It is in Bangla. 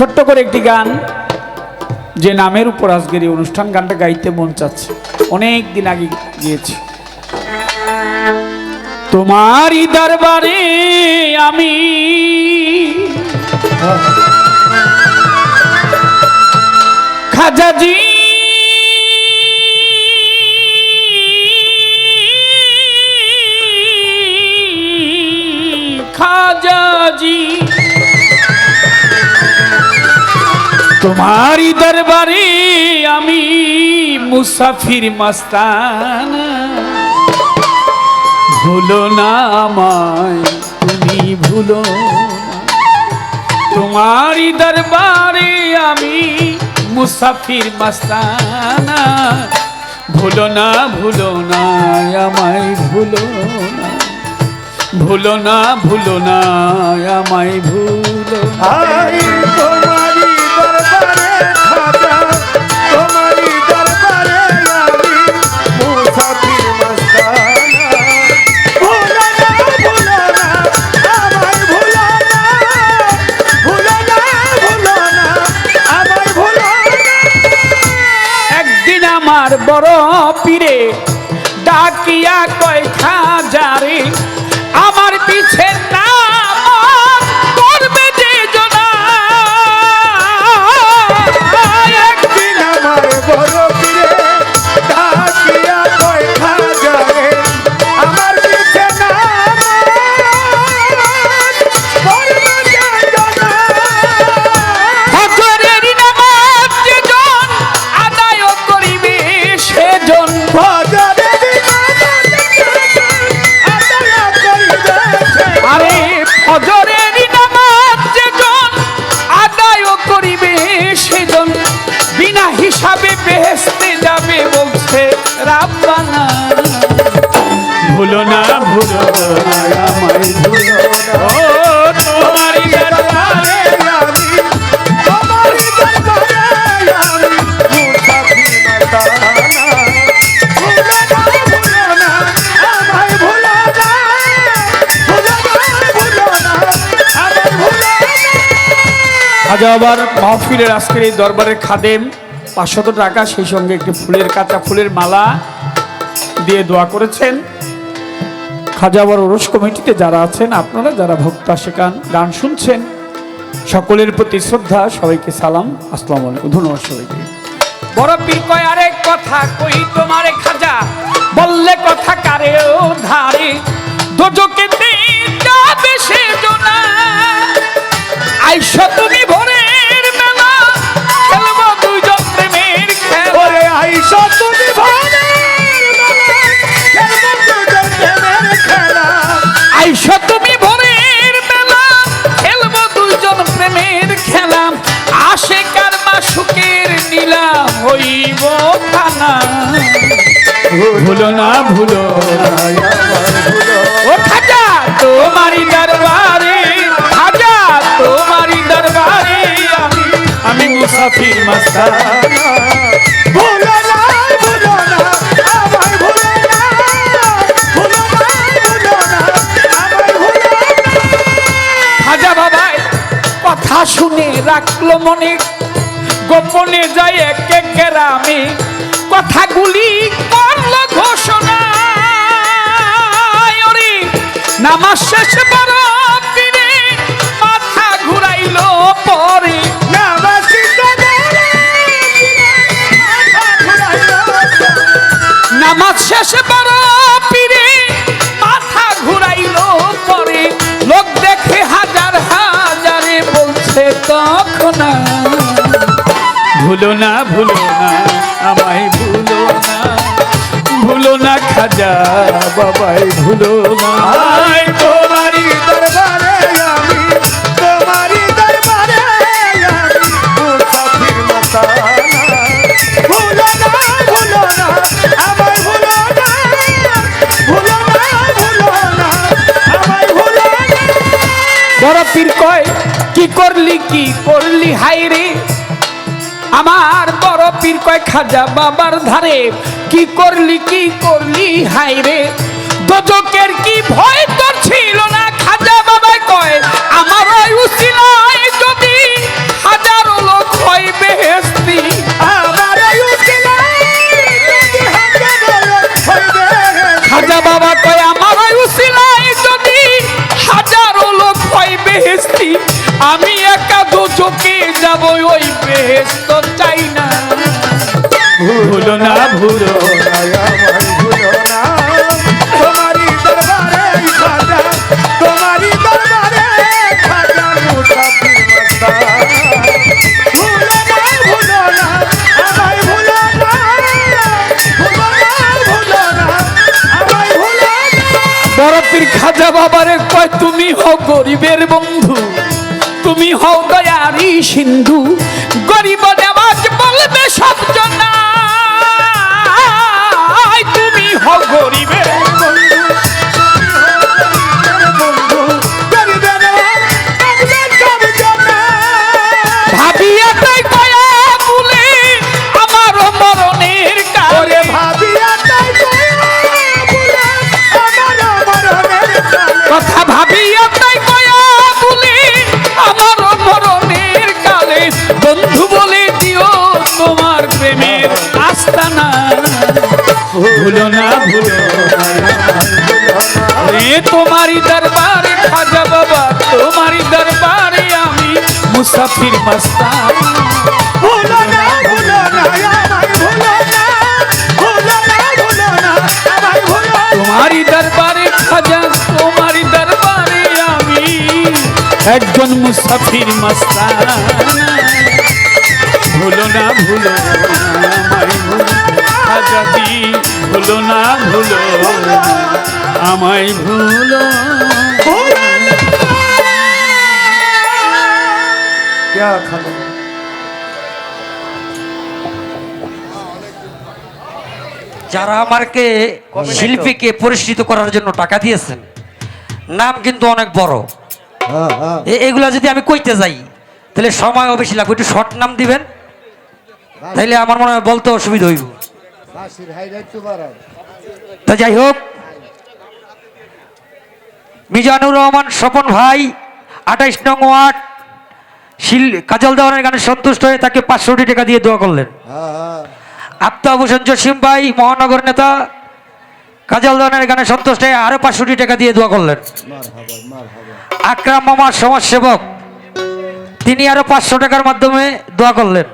ছোট্ট করে একটি গান যে নামের উপর আজকের এই অনুষ্ঠান গানটা গাইতে মন চাচ্ছে। অনেক দিন আগে গিয়েছি। তোমারই দরবারে আমি খাজাজি তোমারই দরবারে আমি মুসাফির মাস্তানা। ভুলো না আমায়, তুমি ভুলো তোমারই দরবারে আমি মুসাফির মাস্তানা। ভুলো না ভুলো না, আমায় ভুলো না। ভুলো না ভুলো না, আমায় ভুলো তোমারি আমার বড় পীরে ডাকিয়া কয় খা যারে আমার পিছে নাম আজ আবার মাহফিলের আজকের এই দরবারের খাদেম। পাঁচশত টাকা, সেই সঙ্গে একটি ফুলের কাঁচা ফুলের মালা দিয়ে দোয়া করেছেন। খাজাবার ওরস কমিটিতে যারা আছেন, আপনারা যারা ভক্তা শেখান গান শুনছেন, সকলের প্রতি শ্রদ্ধা, সবাইকে সালাম, আসসালামু আলাইকুম, ধন্যবাদ সবাইকে। বড় পীর কয় আরেক কথা কই তোমারে খাজা? ভুলো না ভুলো ও খাজা তোমারি দরবারে খাজা তোমারি দরবারে আমি আমি মুসাফির মাস্তানা। ভুলো না ভুলো না আমায় ভুলো না ভুলো না ভুলো না আমায় ভুলো না। খাজা বাবাই কথা শুনে রাখল মনে গোপনে যায় এক এক গ্রামে কথাগুলি নামাজ শেষ বড় পীরে মাথা ঘুরাইলো পরে। নামাজ শেষ বড় পীরে মাথা ঘুরাইলো পরে। লোক দেখে হাজার হাজারে বলছে তখন ভুলো না ভুলো না আমায় ভুলো না। ভুলো না খাজা বাবাই ভুলো না। বড় পীর কয়, কি করলি কি করলি হাই রে? আমার বড় পীর কয়, খাজা বাবার ধারে, কি করলি কি করলি হাই রে? দোজকের কি ভয় তোর ছিল বেহেস্তি আমি একা দু চোখে যাব ওই বেহেস্ত চাই না। ভুলো না ভুলো। কয় তুমি হও গরিবের বন্ধু, তুমি হও দয়ারি সিন্ধু। গরিব দেওয়াজ বলবে সব জনা। তুমি হও গরিবের বন্ধু বলে দিও তোমার প্রেমের আস্তানা। ভুলো না, ভুলো রে তোমারই দরবারে খাজা বাবা, তোমারই দরবারে আমি মুসাফির মস্তান। একজন মুসাফির মস্তান ভুলো না ভুলো আমায় ভুলো খাজাজি ভুলো না ভুলো আমায় ভুলো क्या खाना যারা আমাকে শিল্পীকে পরিচিত করার জন্য টাকা দিয়েছেন নাম কিন্তু অনেক বড় हाँ हाँ এ- এগুলা যদি আমি কইতে যাই তাহলে সময় বেশি লাগবে। একটু শর্ট নাম দিবেন তাহলে আমার মনে হয় বলতে অসুবিধা হইব। তা যাই হোক মিজানুর রহমান স্বপন ভাই আঠাইশ নং ওয়ার্ড শিল কাজল দেওয়ানের গানে সন্তুষ্ট হয়ে তাকে পাঁচশো টাকা দিয়ে দোয়া করলেন। আফতাব ভূষণ জসিম ভাই মহানগর নেতা কাজল দেওয়ানের গানে সন্তুষ্ট হয়ে আরও পাঁচশো টাকা দিয়ে দোয়া করলেন। আকরাম মামার সমাজসেবক। তিনি আরও পাঁচশো টাকার মাধ্যমে দোয়া করলেন।